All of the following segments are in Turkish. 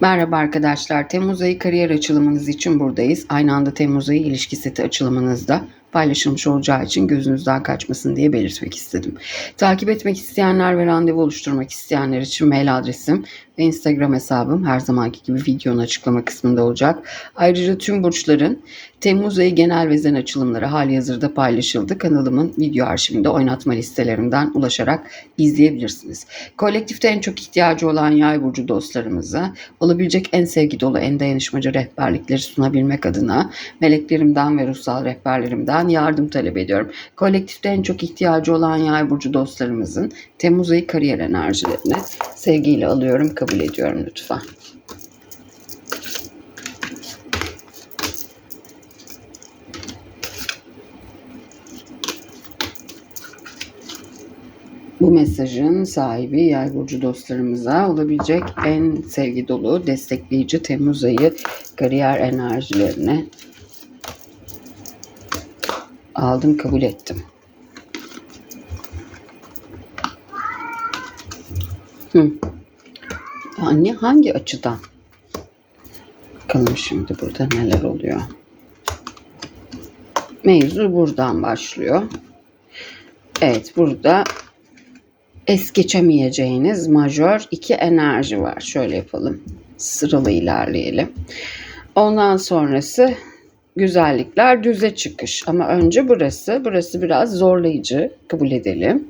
Merhaba arkadaşlar. Temmuz ayı kariyer açılımınız için buradayız. Aynı anda Temmuz ayı ilişki seti açılımınızda paylaşılmış olacağı için gözünüzden kaçmasın diye belirtmek istedim. Takip etmek isteyenler ve randevu oluşturmak isteyenler için mail adresim Instagram hesabım her zamanki gibi videonun açıklama kısmında olacak. Ayrıca tüm burçların Temmuz ayı genel ve zen açılımları hali hazırda paylaşıldı. Kanalımın video arşivinde oynatma listelerinden ulaşarak izleyebilirsiniz. Kolektifte en çok ihtiyacı olan yay burcu dostlarımıza olabilecek en sevgi dolu, en dayanışmacı rehberlikleri sunabilmek adına meleklerimden ve ruhsal rehberlerimden yardım talep ediyorum. Kolektifte en çok ihtiyacı olan yay burcu dostlarımızın Temmuz ayı kariyer enerjilerini sevgiyle alıyorum, kabul ediyorum lütfen. Bu mesajın sahibi yay burcu dostlarımıza olabilecek en sevgi dolu, destekleyici Temmuz ayı kariyer enerjilerini aldım, kabul ettim. Hı. Anne hangi açıdan? Bakalım şimdi burada neler oluyor. Mevzu buradan başlıyor. Evet burada es geçemeyeceğiniz majör iki enerji var. Şöyle yapalım. Sıralı ilerleyelim. Ondan sonrası güzellikler düze çıkış. Ama önce burası. Burası biraz zorlayıcı kabul edelim.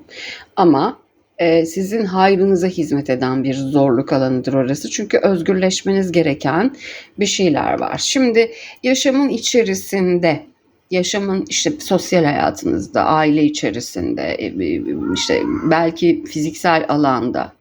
Ama e, sizin hayrınıza hizmet eden bir zorluk alanıdır orası. Çünkü özgürleşmeniz gereken bir şeyler var. Şimdi yaşamın içerisinde yaşamın işte sosyal hayatınızda, aile içerisinde, e, işte belki fiziksel alanda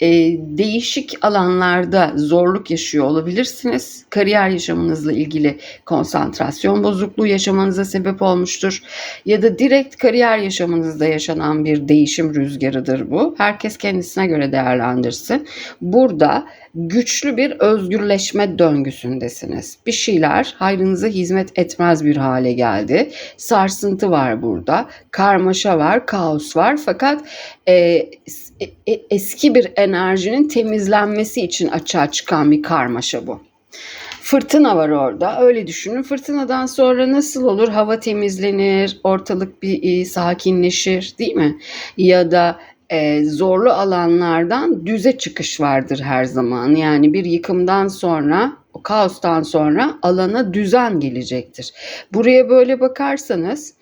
e, değişik alanlarda zorluk yaşıyor olabilirsiniz. Kariyer yaşamınızla ilgili konsantrasyon bozukluğu yaşamanıza sebep olmuştur. Ya da direkt kariyer yaşamınızda yaşanan bir değişim rüzgarıdır bu. Herkes kendisine göre değerlendirsin. Burada güçlü bir özgürleşme döngüsündesiniz. Bir şeyler hayrınıza hizmet etmez bir hale geldi. Sarsıntı var burada. Karmaşa var, kaos var. Fakat e, e, eski bir enerjinin temizlenmesi için açığa çıkan bir karmaşa bu. Fırtına var orada. Öyle düşünün. Fırtınadan sonra nasıl olur? Hava temizlenir, ortalık bir sakinleşir, değil mi? Ya da e, zorlu alanlardan düze çıkış vardır her zaman. Yani bir yıkımdan sonra, o kaostan sonra alana düzen gelecektir. Buraya böyle bakarsanız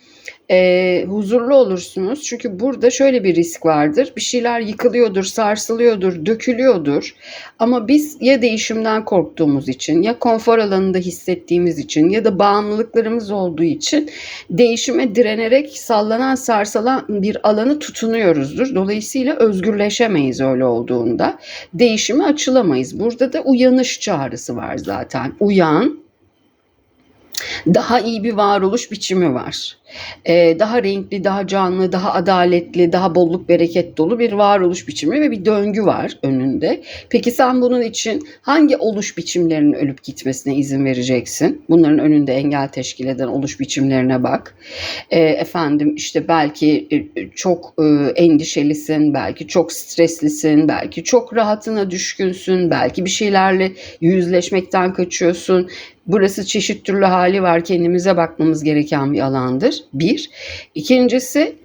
e, huzurlu olursunuz. Çünkü burada şöyle bir risk vardır. Bir şeyler yıkılıyordur, sarsılıyordur, dökülüyordur. Ama biz ya değişimden korktuğumuz için ya konfor alanında hissettiğimiz için ya da bağımlılıklarımız olduğu için değişime direnerek sallanan sarsalan bir alanı tutunuyoruzdur. Dolayısıyla özgürleşemeyiz öyle olduğunda. Değişime açılamayız. Burada da uyanış çağrısı var zaten. Uyan, daha iyi bir varoluş biçimi var. Ee, daha renkli, daha canlı, daha adaletli, daha bolluk bereket dolu bir varoluş biçimi ve bir döngü var önünde. Peki sen bunun için hangi oluş biçimlerinin ölüp gitmesine izin vereceksin? Bunların önünde engel teşkil eden oluş biçimlerine bak. Ee, efendim işte belki e, çok e, endişelisin, belki çok streslisin, belki çok rahatına düşkünsün, belki bir şeylerle yüzleşmekten kaçıyorsun. Burası çeşit türlü hali var. Kendimize bakmamız gereken bir alandır. Bir. İkincisi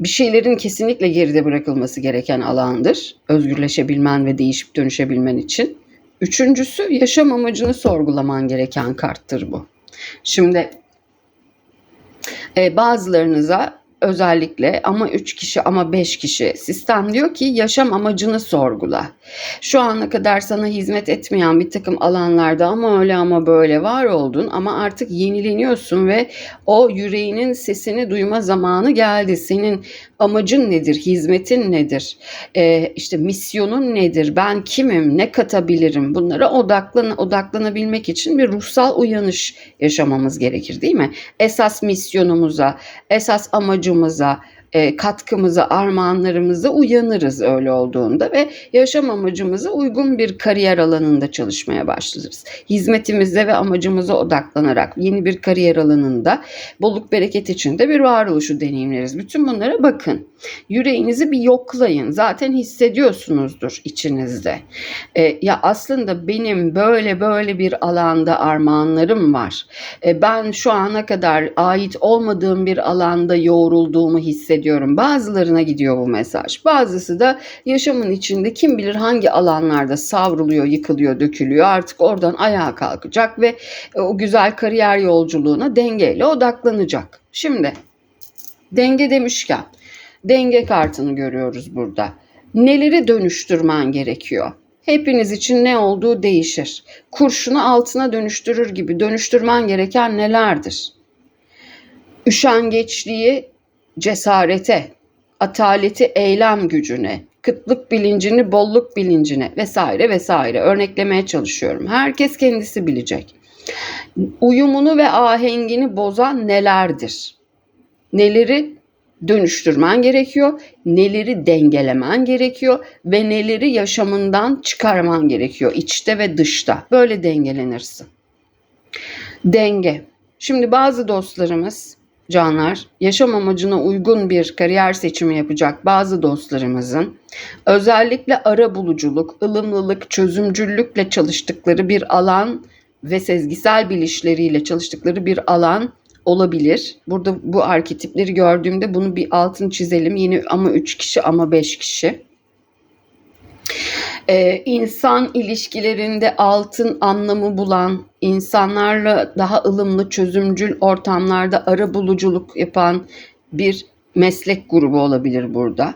bir şeylerin kesinlikle geride bırakılması gereken alandır. Özgürleşebilmen ve değişip dönüşebilmen için. Üçüncüsü yaşam amacını sorgulaman gereken karttır bu. Şimdi e, bazılarınıza özellikle ama 3 kişi ama 5 kişi sistem diyor ki yaşam amacını sorgula. Şu ana kadar sana hizmet etmeyen bir takım alanlarda ama öyle ama böyle var oldun ama artık yenileniyorsun ve o yüreğinin sesini duyma zamanı geldi. Senin amacın nedir? Hizmetin nedir? Ee, işte misyonun nedir? Ben kimim? Ne katabilirim? Bunlara odaklan odaklanabilmek için bir ruhsal uyanış yaşamamız gerekir değil mi? Esas misyonumuza, esas amacımıza, e, katkımıza, armağanlarımıza uyanırız öyle olduğunda ve yaşam amacımıza uygun bir kariyer alanında çalışmaya başlarız. Hizmetimize ve amacımıza odaklanarak yeni bir kariyer alanında bolluk bereket içinde bir varoluşu deneyimleriz. Bütün bunlara bakın. Yüreğinizi bir yoklayın. Zaten hissediyorsunuzdur içinizde. E, ya aslında benim böyle böyle bir alanda armağanlarım var. E, ben şu ana kadar ait olmadığım bir alanda yoğrulduğumu hissediyorum. Bazılarına gidiyor bu mesaj. Bazısı da yaşamın içinde kim bilir hangi alanlarda savruluyor, yıkılıyor, dökülüyor. Artık oradan ayağa kalkacak ve e, o güzel kariyer yolculuğuna dengeyle odaklanacak. Şimdi denge demişken denge kartını görüyoruz burada. Neleri dönüştürmen gerekiyor? Hepiniz için ne olduğu değişir. Kurşunu altına dönüştürür gibi dönüştürmen gereken nelerdir? Üşengeçliği cesarete, ataleti eylem gücüne, kıtlık bilincini bolluk bilincine vesaire vesaire örneklemeye çalışıyorum. Herkes kendisi bilecek. Uyumunu ve ahengini bozan nelerdir? Neleri dönüştürmen gerekiyor, neleri dengelemen gerekiyor ve neleri yaşamından çıkarman gerekiyor içte ve dışta. Böyle dengelenirsin. Denge. Şimdi bazı dostlarımız canlar yaşam amacına uygun bir kariyer seçimi yapacak bazı dostlarımızın özellikle ara buluculuk, ılımlılık, çözümcüllükle çalıştıkları bir alan ve sezgisel bilişleriyle çalıştıkları bir alan olabilir. Burada bu arketipleri gördüğümde bunu bir altını çizelim. Yine ama 3 kişi ama 5 kişi. Ee, insan ilişkilerinde altın anlamı bulan, insanlarla daha ılımlı, çözümcül ortamlarda ara buluculuk yapan bir meslek grubu olabilir burada.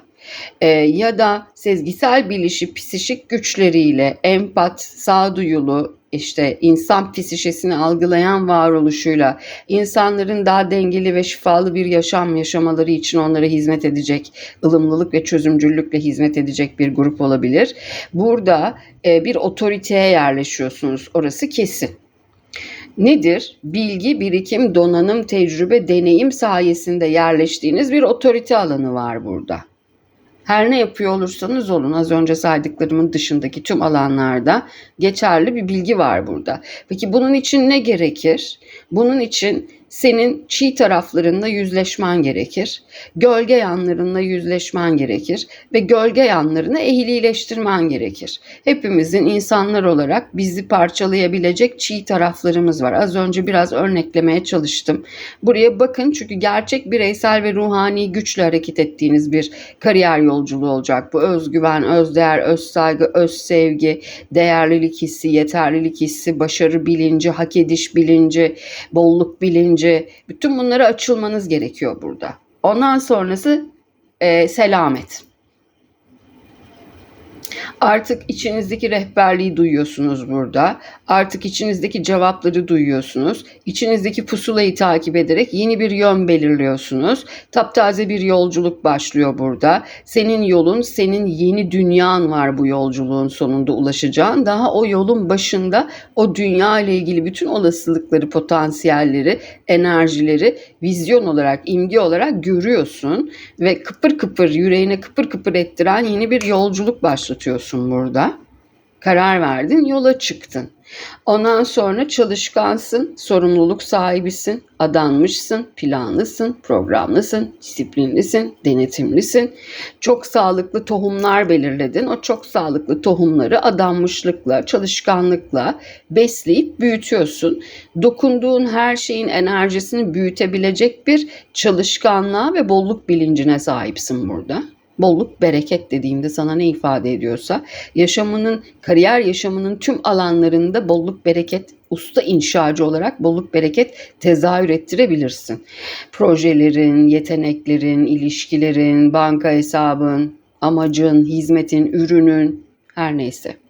Ee, ya da sezgisel bilişi psişik güçleriyle empat, sağduyulu, işte insan psişesini algılayan varoluşuyla insanların daha dengeli ve şifalı bir yaşam yaşamaları için onlara hizmet edecek, ılımlılık ve çözümcüllükle hizmet edecek bir grup olabilir. Burada e, bir otoriteye yerleşiyorsunuz. Orası kesin. Nedir? Bilgi, birikim, donanım, tecrübe, deneyim sayesinde yerleştiğiniz bir otorite alanı var burada. Her ne yapıyor olursanız olun az önce saydıklarımın dışındaki tüm alanlarda geçerli bir bilgi var burada. Peki bunun için ne gerekir? Bunun için senin çiğ taraflarınla yüzleşmen gerekir. Gölge yanlarınla yüzleşmen gerekir ve gölge yanlarını ehlileştirmen gerekir. Hepimizin insanlar olarak bizi parçalayabilecek çiğ taraflarımız var. Az önce biraz örneklemeye çalıştım. Buraya bakın çünkü gerçek bireysel ve ruhani güçle hareket ettiğiniz bir kariyer yolculuğu olacak. Bu özgüven, özdeğer, öz saygı, öz sevgi, değerlilik hissi, yeterlilik hissi, başarı bilinci, hak ediş bilinci, bolluk bilinci, bütün bunlara açılmanız gerekiyor burada. Ondan sonrası e, selamet. Artık içinizdeki rehberliği duyuyorsunuz burada. Artık içinizdeki cevapları duyuyorsunuz. İçinizdeki pusulayı takip ederek yeni bir yön belirliyorsunuz. Taptaze bir yolculuk başlıyor burada. Senin yolun, senin yeni dünyan var bu yolculuğun sonunda ulaşacağın. Daha o yolun başında o dünya ile ilgili bütün olasılıkları, potansiyelleri, enerjileri vizyon olarak, imge olarak görüyorsun ve kıpır kıpır yüreğine kıpır kıpır ettiren yeni bir yolculuk başlatıyorsun burada. Karar verdin, yola çıktın. Ondan sonra çalışkansın, sorumluluk sahibisin, adanmışsın, planlısın, programlısın, disiplinlisin, denetimlisin. Çok sağlıklı tohumlar belirledin. O çok sağlıklı tohumları adanmışlıkla, çalışkanlıkla besleyip büyütüyorsun. Dokunduğun her şeyin enerjisini büyütebilecek bir çalışkanlığa ve bolluk bilincine sahipsin burada bolluk, bereket dediğimde sana ne ifade ediyorsa yaşamının, kariyer yaşamının tüm alanlarında bolluk, bereket, usta inşacı olarak bolluk, bereket tezahür ettirebilirsin. Projelerin, yeteneklerin, ilişkilerin, banka hesabın, amacın, hizmetin, ürünün her neyse.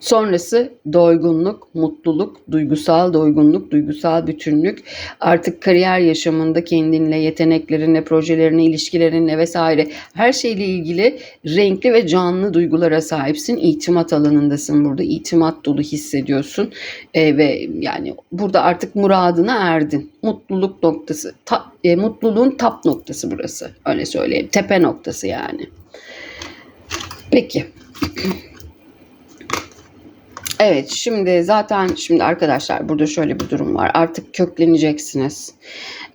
Sonrası doygunluk, mutluluk, duygusal doygunluk, duygusal bütünlük. Artık kariyer yaşamında kendinle, yeteneklerinle, projelerinle, ilişkilerinle vesaire her şeyle ilgili renkli ve canlı duygulara sahipsin. İtimat alanındasın burada. İtimat dolu hissediyorsun. Ee, ve yani burada artık muradına erdin. Mutluluk noktası, ta- e, mutluluğun tap noktası burası. Öyle söyleyeyim. Tepe noktası yani. Peki. Evet şimdi zaten şimdi arkadaşlar burada şöyle bir durum var. Artık kökleneceksiniz.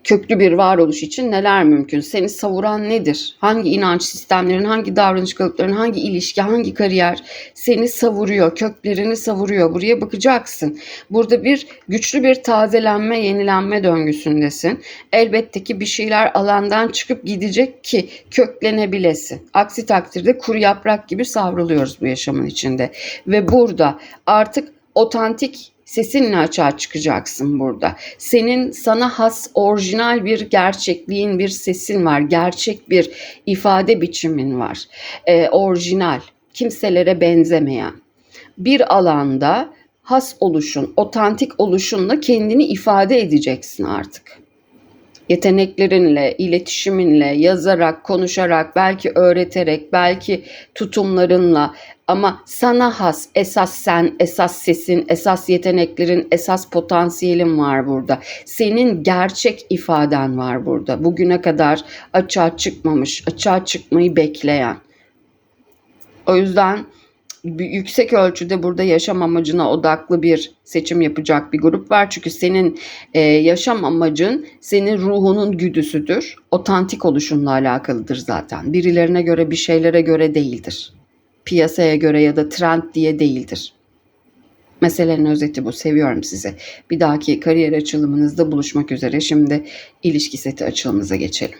Köklü bir varoluş için neler mümkün? Seni savuran nedir? Hangi inanç sistemlerin, hangi davranış kalıpların, hangi ilişki, hangi kariyer seni savuruyor, köklerini savuruyor. Buraya bakacaksın. Burada bir güçlü bir tazelenme, yenilenme döngüsündesin. Elbette ki bir şeyler alandan çıkıp gidecek ki köklenebilesin. Aksi takdirde kuru yaprak gibi savruluyoruz bu yaşamın içinde. Ve burada artık otantik sesinle açığa çıkacaksın burada. Senin sana has orijinal bir gerçekliğin bir sesin var. Gerçek bir ifade biçimin var. Ee, orijinal, kimselere benzemeyen. Bir alanda has oluşun, otantik oluşunla kendini ifade edeceksin artık yeteneklerinle, iletişiminle, yazarak, konuşarak, belki öğreterek, belki tutumlarınla ama sana has esas sen, esas sesin, esas yeteneklerin, esas potansiyelin var burada. Senin gerçek ifaden var burada. Bugüne kadar açığa çıkmamış, açığa çıkmayı bekleyen. O yüzden yüksek ölçüde burada yaşam amacına odaklı bir seçim yapacak bir grup var. Çünkü senin e, yaşam amacın senin ruhunun güdüsüdür. Otantik oluşunla alakalıdır zaten. Birilerine göre bir şeylere göre değildir. Piyasaya göre ya da trend diye değildir. Meselenin özeti bu. Seviyorum sizi. Bir dahaki kariyer açılımınızda buluşmak üzere. Şimdi ilişki seti açılımımıza geçelim.